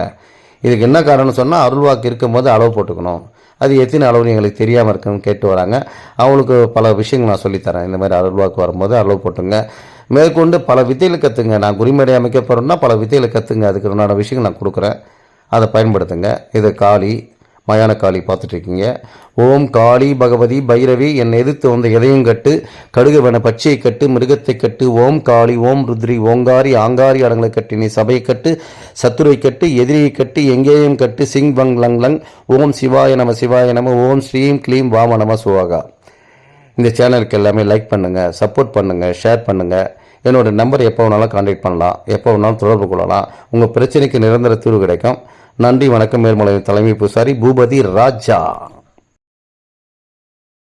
Speaker 1: இதுக்கு என்ன காரணம் சொன்னால் அருள்வாக்கு இருக்கும்போது அளவு போட்டுக்கணும். அது எத்தனை அளவுன்னு எங்களுக்கு தெரியாமல் இருக்குன்னு கேட்டு வராங்க. அவங்களுக்கு பல விஷயங்கள் நான் சொல்லித்தரேன். இந்த மாதிரி அருள்வாக்கு வரும்போது அளவு போட்டுங்க. மேற்கொண்டு பல வித்தைகளை கற்றுங்க நான் குறிமேடை அமைக்க போகிறேன்னா பல வித்தைகளை கற்றுங்க அதுக்கு உண்டான விஷயங்கள் நான் கொடுக்குறேன். அதை பயன்படுத்துங்க. இது காளி மயான காளி பார்த்துட்ருக்கீங்க. ஓம் காளி பகவதி பைரவி என்னை எதிர்த்து வந்த எதையும் கட்டு கடுகுவன பச்சையை கட்டு மிருகத்தை கட்டு. ஓம் காளி ஓம் ருத்ரி ஓங்காரி ஆங்காரி அடங்களை கட்டி நீ சபையை கட்டு சத்துரை கட்டு எதிரியை கட்டு எங்கேயும் கட்டு. சிங் பங் லங் லங். ஓம் சிவாய நம சிவாய நம. ஓம் ஸ்ரீம் க்ளீம் வாம நம சுவாகா. இந்த சேனலுக்கு எல்லாமே லைக் பண்ணுங்கள் சப்போர்ட் பண்ணுங்கள் ஷேர் பண்ணுங்கள் என்னோட நம்பர் எப்போ வேணாலும் காண்டாக்ட் பண்ணலாம். எப்போ வேணாலும் தொடர்பு கொள்ளலாம். உங்கள் பிரச்சனைக்கு நிரந்தர தீர்வு கிடைக்கும். நன்றி வணக்கம். மேல்மலை தலைமை பூசாரி பூபதி ராஜா.